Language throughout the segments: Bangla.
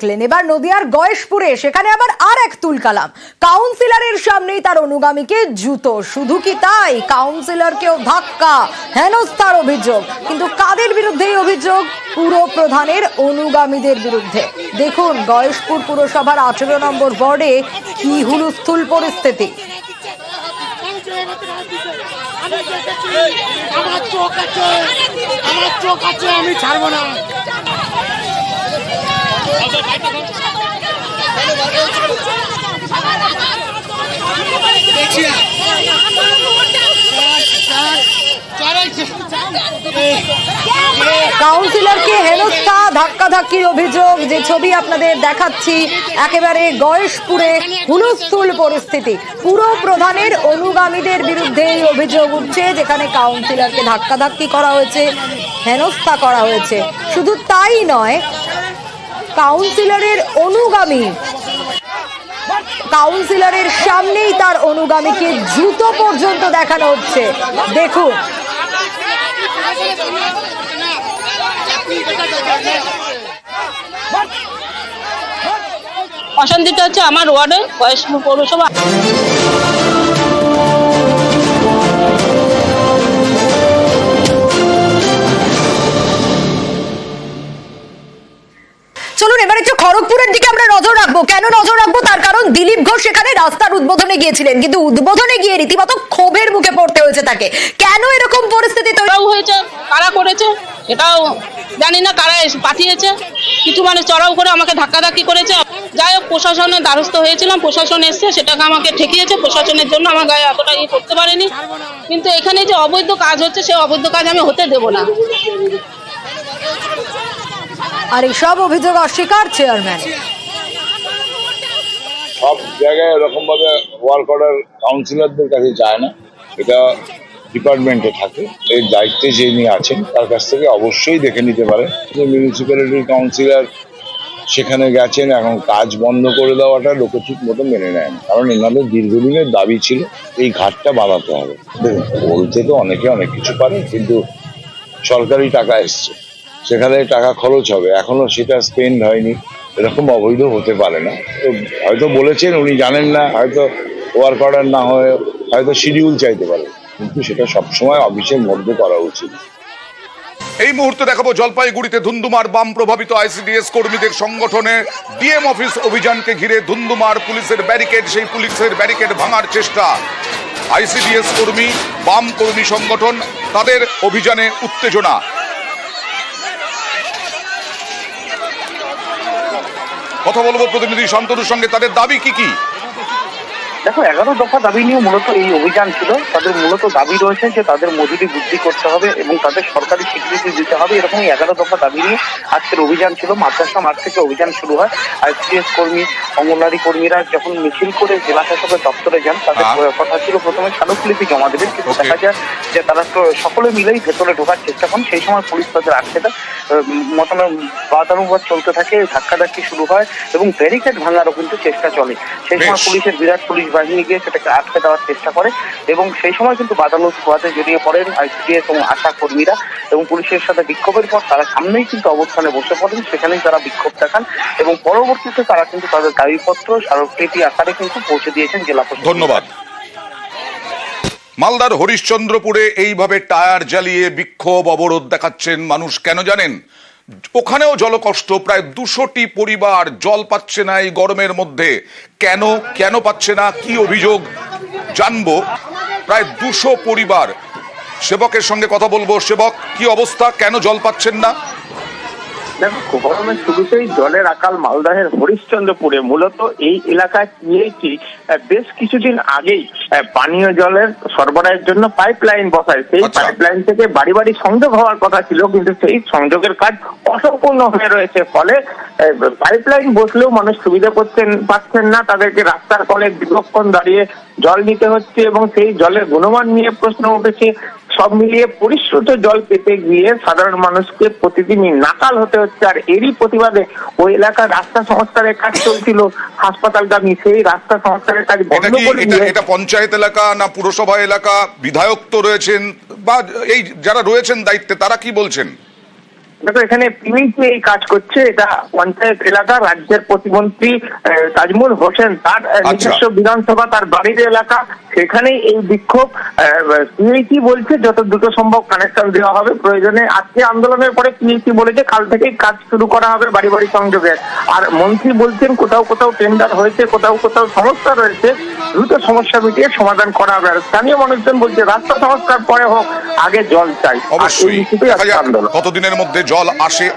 দেখলেন। এবার নদিয়ার গয়েশপুরে, সেখানে আবার আর এক তুলকালাম। কাউন্সিলরের সামনেই তার অনুগামীকে জুতো। শুধু কি তাই? কাউন্সিলরকেও ধাক্কা। হেনস্থার অভিযোগ। কিন্তু কাদের বিরুদ্ধে এই অভিযোগ? পুরো প্রধানের অনুগামীদের বিরুদ্ধে। দেখুন, গয়েশপুর পুরসভার আঠেরো নম্বর ওয়ার্ডে কি হুলুস্থুল পরিস্থিতি। আমার চোখ আছে, আমার চোখ আছে, আমি ছাড়বো না। কাউন্সিলরকে হেনস্থা, ধাক্কাধাক্কির অভিযোগ, যে ছবি আপনাদের দেখাচ্ছি, একেবারে গয়েশপুরে হুলস্থুল পরিস্থিতি। পুরো প্রধানের অনুগামীদের বিরুদ্ধে এই অভিযোগ উঠছে, যেখানে কাউন্সিলরকে ধাক্কাধাক্কি করা হয়েছে, হেনস্থা করা হয়েছে। শুধু তাই নয় কাউন্সিলরের অনুগামী। কাউন্সিলরের সামনেই তার অনুগামীকে জুতো পর্যন্ত দেখানো হচ্ছে। দেখুন। অশান্তিটা হচ্ছে আমার ওয়ার্ডে পৌরসভা। এবার একটু খড়গপুরের দিকে আমরা নজর রাখব। কেন নজর রাখব? তার কারণ দিলীপ ঘোষ সেখানে রাস্তার উদ্বোধনে গিয়েছিলেন। কিন্তু উদ্বোধনে গিয়ে রীতিমতো ক্ষোভের মুখে পড়তে হয়েছে তাকে। কেন এরকম পরিস্থিতি তৈরি হয়েছে। কারা করেছে? এটাও জানি না কারা পাঠিয়েছে। কিছু মানে চড়াও করে আমাকে ধাক্কাধাক্কি করেছে। যাই হোক প্রশাসনের দ্বারস্থ হয়েছিলাম। প্রশাসন এসছে, সেটাকে আমাকে ঠেকিয়েছে। প্রশাসনের জন্য আমার গায়ে এতটা ইয়ে করতে পারেনি। কিন্তু এখানে যে অবৈধ কাজ হচ্ছে সেই অবৈধ কাজ আমি হতে দেবো না। আর এই সব অভিযোগ অস্বীকার চেয়ারম্যান। সব জায়গায় এরকম ভাবে ওয়ার্ক অর্ডার কাউন্সিলরদের কাছে যায় না। এটা ডিপার্টমেন্টে থাকে। এর দায়িত্বে যিনি আছেন, তার কাছ থেকে অবশ্যই দেখে নিতে পারে। মিউনিসিপ্যালিটির কাউন্সিলর সেখানে গেছেন, এখন কাজ বন্ধ করে দেওয়াটা লোকে ঠিক মতো মেনে নেয় কারণ এনাদের দীর্ঘদিনের দাবি ছিল, এই ঘাটটা বানাতে হবে। দেখুন বলতে তো অনেকে অনেক কিছু পারে, কিন্তু সরকারি টাকা এসছে। সেখানে টাকা খরচ হবে। এখনও সেটা স্পেন্ড হয়নি। এরকম অবৈধ হতে পারে না। হয়তো বলেছেন, উনি জানেন না, হয়তো ওয়ার্ক অর্ডার না হয়ে হয়তো শিডিউল চাইতে পারে। কিন্তু সেটা সবসময় অফিসের মধ্যে করা উচিত। এই মুহূর্তে দেখাবো জলপাইগুড়িতে ধুন্দুমার বাম প্রভাবিত আইসিডিএস কর্মীদের সংগঠনে ডিএম অফিস অভিযানকে ঘিরে ধুন্দুমার পুলিশের ব্যারিকেড, সেই পুলিশের ব্যারিকেড ভাঙার চেষ্টা। আইসিডিএস কর্মী, বাম কর্মী সংগঠন, তাদের অভিযানে উত্তেজনা। কথা বলব প্রতিনিধি শান্তনুর সঙ্গে তাদের দাবি কি কি? দেখো এগারো দফা দাবি নিয়ে মূলত এই অভিযান ছিল। তাদের মূলত দাবি রয়েছে যে তাদের মজুরি বৃদ্ধি করতে হবে এবং তাদের সরকারি স্বীকৃতি দিতে হবে। এরকমই এগারো দফা দাবি নিয়ে আজকের অভিযান ছিল। মাদ্রাসা মাঠ থেকে অভিযান শুরু হয়। আইসিএস কর্মী অঙ্গনওয়াড়ি কর্মীরা যখন মিছিল করে জেলা শাসকের দপ্তরে যান তাদের হ্যাঁ। কথা ছিল প্রথমে স্মারকলিপি জমা দেবেন। কিন্তু দেখা যায় যে তারা তো সকলে মিলেই ভেতরে ঢোকার চেষ্টা করেন। সেই সময় পুলিশ তাদের আটকে দেয়। বাদানুবাদ চলতে থাকে ধাক্কাধাক্কি শুরু হয় এবং ব্যারিকেড ভাঙারও কিন্তু চেষ্টা চলে। সেই সময় পুলিশের বিরাট পুলিশ বাহিনী গিয়ে সেটাকে আটকে দেওয়ার চেষ্টা করে এবং সেই সময় কিন্তু বাদানুবাদে জড়িয়ে পড়েন আইসিডিএস এবং আশা কর্মীরা এবং পুলিশের সাথে বিক্ষোভের পর তারা সামনেই কিন্তু অবস্থানে বসে পড়েন সেখানেই তারা বিক্ষোভ দেখান এবং পরবর্তীতে তারা কিন্তু তাদের দাবিপত্র স্মারকলিপি আকারে কিন্তু পৌঁছে দিয়েছেন জেলা প্রশাসন। ধন্যবাদ। মালদার হরিশ্চন্দ্রপুরে এইভাবে টায়ার জ্বালিয়ে বিক্ষোভ অবরোধ দেখাচ্ছেন মানুষ, কেন জানেন? ওখানেও জলকষ্ট, প্রায় দুশোটি পরিবার জল পাচ্ছে না এই গরমের মধ্যে। কেন কেন পাচ্ছে না? কি অভিযোগ? জানব। প্রায় দুশো পরিবার। সেবকের সঙ্গে কথা বলব। সেবক, কি অবস্থা? কেন জল পাচ্ছেন না? দেখো গরমের শুরুতেই জলের আকাল মালদাহের হরিশ্চন্দ্রপুরে। মূলত এই এলাকায় পিএইচি বেশ কিছুদিন আগেই পানীয় জলের সরবরাহের জন্য পাইপ লাইন বসায়। সেই আচ্ছা। পাইপ লাইন থেকে বাড়ি বাড়ি সংযোগ হওয়ার কথা ছিল কিন্তু সেই সংযোগের কাজ অসম্পূর্ণ হয়ে রয়েছে। ফলে পাইপ লাইন বসলেও মানুষ সুবিধা করছেন পাচ্ছেন না। তাদেরকে রাস্তার কলে দীর্ঘক্ষণ দাঁড়িয়ে জল নিতে হচ্ছে এবং সেই জলের গুণমান নিয়ে প্রশ্ন উঠেছে। সব মিলিয়ে পরিশ্রুত জল পেতে গিয়ে সাধারণ মানুষকে প্রতিদিনই নাকাল হতে হচ্ছে। আর এরই প্রতিবাদে ওই এলাকার রাস্তা সংস্কারের কাজ চলছিল। হাসপাতালগামী সেই রাস্তা সংস্কারের কাজ বন্ধ করে এটা এটা পঞ্চায়েত এলাকা না পুরসভা এলাকা? বিধায়ক তো রয়েছেন। বা এই যারা রয়েছেন দায়িত্বে তারা কি বলছেন? দেখো এখানে পিমিটি এই কাজ করছে এটা পঞ্চায়েত এলাকা রাজ্যের প্রতিমন্ত্রী তাজমুল হোসেন তার আচ্ছা। নিজস্ব বিধানসভা তার বাড়ির এলাকা। সেখানেই এই বিক্ষোভ পিএইচি বলছে যত দ্রুত সম্ভব কানেকশন দেওয়া হবে প্রয়োজনে। আজকে আন্দোলনের পরে পিএইচি বলেছে কাল থেকেই কাজ শুরু করা হবে বাড়ি বাড়ি সংযোগের আর মন্ত্রী বলছেন কোথাও কোথাও টেন্ডার হয়েছে কোথাও কোথাও সমস্যা রয়েছে দ্রুত সমস্যা মিটিয়ে সমাধান করা হবে। আর স্থানীয় মানুষজন বলছে রাস্তা সংস্কার পরে হোক আগে জল চাই। আন্দোলন। কতদিনের মধ্যে জল আসে।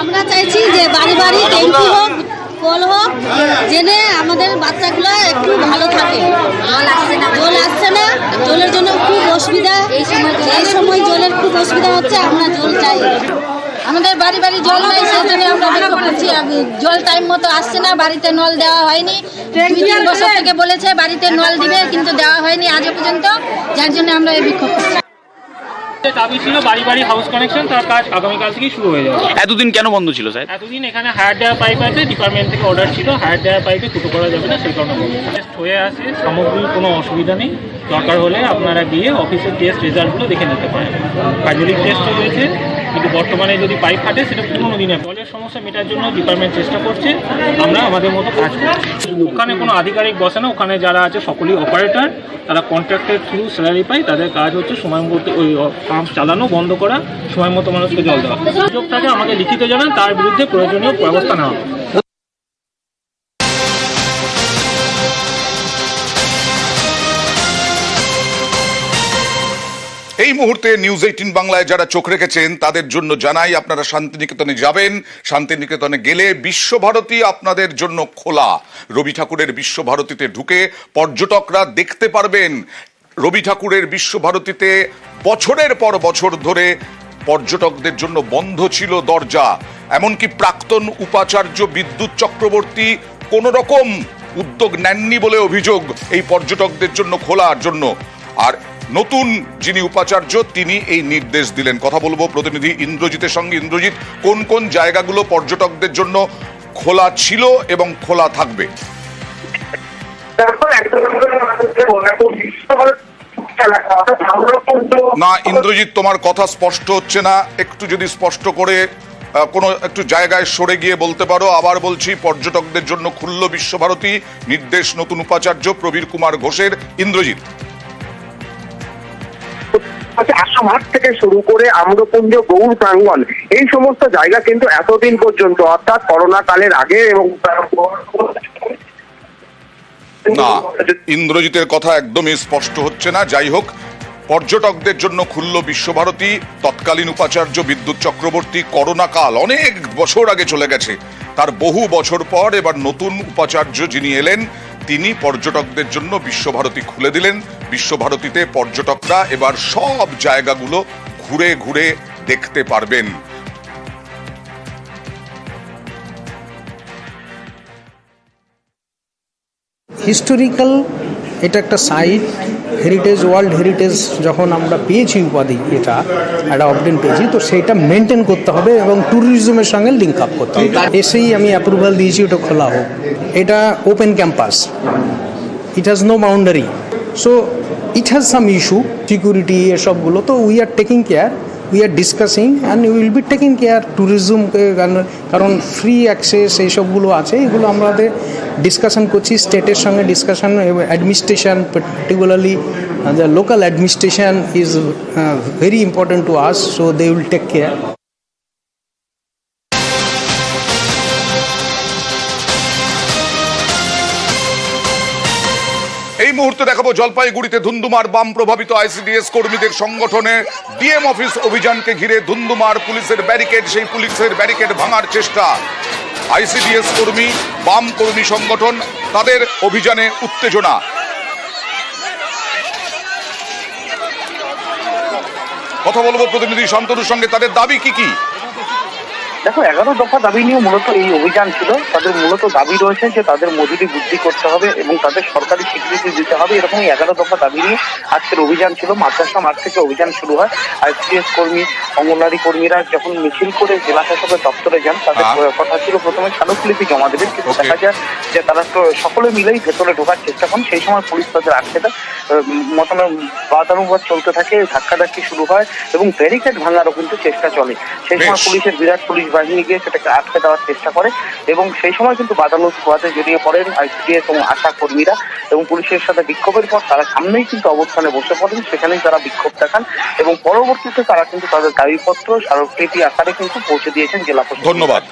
আমরা চাইছি যে বাড়ি বাড়ি ট্যাঙ্কি হোক কল হোক জেনে আমাদের বাচ্চাগুলো একটু ভালো থাকে। জল আসছে না। জল আসছে না জলের জন্য খুব অসুবিধা। এই সময় এই সময় জলের খুব অসুবিধা হচ্ছে আমরা জল চাই। আমাদের বাড়ি বাড়ি জল নাই সেই জন্য আমরা বিক্ষোভ করছি জল টাইম মতো আসছে না বাড়িতে নল দেওয়া হয়নি। দুই তিন বছর থেকে বলেছে বাড়িতে নল দিবে কিন্তু দেওয়া হয়নি আজও পর্যন্ত। যার জন্য আমরা এই বিক্ষোভ করছি। দাবি ছিল বাড়ি বাড়ি হাউস কানেকশন তার কাজ আগামীকাল থেকেই শুরু হয়ে যাবে। এতদিন কেন বন্ধ ছিল স্যার? এতদিন এখানে হায়ার দেওয়া পাইপ আছে ডিপার্টমেন্ট থেকে অর্ডার ছিল হায়ার দেওয়া পাইপে ফুটো করা যাবে না সেই কারণে। টেস্ট হয়ে আসে সামগ্রীর কোনো অসুবিধা নেই। দরকার হলে আপনারা গিয়ে অফিসের টেস্ট রেজাল্টগুলো দেখে নিতে পারেন। হাইড্রোলিক টেস্টও রয়েছে কিন্তু বর্তমানে যদি পাইপ ফাটে, সেটা পুরোনো দিনে। জলের সমস্যা মেটার জন্য ডিপার্টমেন্ট চেষ্টা করছে, আমরা আমাদের মতো কাজ করছি। ওখানে কোনো আধিকারিক বসে না, ওখানে যারা আছে, সকলেই অপারেটার তারা কন্ট্রাক্টের থ্রু স্যালারি পায়, তাদের কাজ হচ্ছে সময় মতো ওই পাম্প চালানো, বন্ধ করা, সময় মতো মানুষকে জল দেওয়া। সুযোগ থাকে আমাকে লিখিত জানান, তার বিরুদ্ধে প্রয়োজনীয় ব্যবস্থা নেওয়া। মুহূর্তে নিউজ এইটিন বাংলায় যারা চোখ রেখেছেন, তাদের জন্য জানাই আপনারা শান্তিনিকেতনে যাবেন। শান্তিনিকেতনে গেলে বিশ্বভারতী আপনাদের জন্য খোলা। রবি ঠাকুরের বিশ্বভারতীতে ঢুকে পর্যটকরা দেখতে পারবেন। রবি ঠাকুরের বিশ্বভারতীতে বছরের পর বছর ধরে পর্যটকদের জন্য বন্ধ ছিল দরজা। এমনকি প্রাক্তন উপাচার্য বিদ্যুৎ চক্রবর্তী কোন রকম উদ্যোগ নেননি বলে অভিযোগ এই পর্যটকদের জন্য খোলার জন্য। আর নতুন যিনি উপাচার্য তিনি এই নির্দেশ দিলেন। কথা বলব প্রতিনিধি ইন্দ্রজিতের সঙ্গে। ইন্দ্রজিৎ কোন কোন জায়গাগুলো পর্যটকদের জন্য খোলা ছিল এবং খোলা থাকবে? না ইন্দ্রজিৎ তোমার কথা স্পষ্ট হচ্ছে না। একটু যদি স্পষ্ট করে কোনো একটু জায়গায় সরে গিয়ে বলতে পারো। আবার বলছি পর্যটকদের জন্য খুলল বিশ্বভারতী। নির্দেশ নতুন উপাচার্য প্রবীর কুমার ঘোষের। ইন্দ্রজিৎ। হচ্ছে আসাম থেকে শুরু করে আম্রপুঞ্জ গৌর প্রাঙ্গণ, এই সমস্ত জায়গা কিন্তু এতদিন পর্যন্ত, অর্থাৎ করোনা কালের আগে এবং না, ইন্দ্রজিতের কথা একদমই স্পষ্ট হচ্ছে না। যাই হোক, পর্যটকদের জন্য খুলল বিশ্বভারতী, তৎকালীন উপাচার্য বিদ্যুৎ চক্রবর্তী করোনা কাল অনেক বছর আগে চলে গেছে। তার বহু বছর পর এবার নতুন উপাচার্য যিনি এলেন, তিনি পর্যটকদের জন্য বিশ্বভারতী খুলে দিলেন। বিশ্বভারতীতে পর্যটকরা এবার সব জায়গাগুলো ঘুরে ঘুরে দেখতে পারবেন। হিস্টোরিক্যাল এটা একটা সাইট হেরিটেজ ওয়ার্ল্ড হেরিটেজ যখন আমরা পেয়েছি উপাধি, এটা একটা অবডিন পেয়েছি, তো সেটা মেনটেন করতে হবে এবং ট্যুরিজমের সঙ্গে লিঙ্ক আপ করতে হবে। এসেই আমি অ্যাপ্রুভাল দিয়েছি, ওটা খোলা হোক। এটা open campus it has no boundary so it has some issue security এসবগুলো। তো we are taking care we are discussing and will be taking care ট্যুরিজমকে কারণ ফ্রি অ্যাক্সেস এইসবগুলো আছে, এগুলো আমাদের ডিসকাশন করছি স্টেটের সঙ্গে discussion administration particularly the local administration is very important to us so they will take care এই মুহূর্তে দেখাবো জলপাইগুড়িতে ধুন্দুমার বাম প্রভাবিত আইসিডিএস কর্মীদের সংগঠনে ডিএম অফিস অভিযানকে ঘিরে ধুন্দুমার পুলিশের ব্যারিকেড, সেই পুলিশের ব্যারিকেড ভাঙার চেষ্টা। আইসিডিএস কর্মী, বাম কর্মী সংগঠন, তাদের অভিযানে উত্তেজনা। কথা বলব প্রতিনিধি শান্তনুর সঙ্গে, তাদের দাবি কি কি? দেখো এগারো দফা দাবি নিয়ে মূলত এই অভিযান ছিল। তাদের মূলত দাবি রয়েছে যে তাদের মজুরি বৃদ্ধি করতে হবে এবং তাদের সরকারি স্বীকৃতি দিতে হবে। এরকমই এগারো দফা দাবি নিয়ে আজকের অভিযান ছিল। মাদ্রাসা মাঠ থেকে অভিযান শুরু হয়। আইসিএস কর্মী অঙ্গনওয়াড়ি কর্মীরা যখন মিছিল করে জেলা শাসকের দপ্তরে যান তাদের হ্যাঁ। কথা ছিল প্রথমে স্মারকলিপি জমা দেবেন। কিন্তু দেখা যায় যে তারা তো সকলে মিলেই ভেতরে ঢোকার চেষ্টা করেন। সেই সময় পুলিশ তাদের আটকে দেয়। মতনে বাদানুবাদ চলতে থাকে। ধাক্কাধাক্কি শুরু হয় এবং ব্যারিকেড ভাঙারও কিন্তু চেষ্টা চলে। সেই সময় পুলিশের বিরাট পুলিশ বাহিনী গিয়ে সেটাকে আটকে দেওয়ার চেষ্টা করে এবং সেই সময় কিন্তু বাদানুবাদে জড়িয়ে পড়েন আইসিডিএস এবং আশা কর্মীরা এবং পুলিশের সাথে বিক্ষোভের পর তারা সামনেই কিন্তু অবস্থানে বসে পড়েন, সেখানেই তারা বিক্ষোভ দেখান এবং পরবর্তীতে তারা কিন্তু তাদের দাবিপত্র স্মারকলিপি আকারে কিন্তু পৌঁছে দিয়েছেন জেলা প্রশাসন। ধন্যবাদ।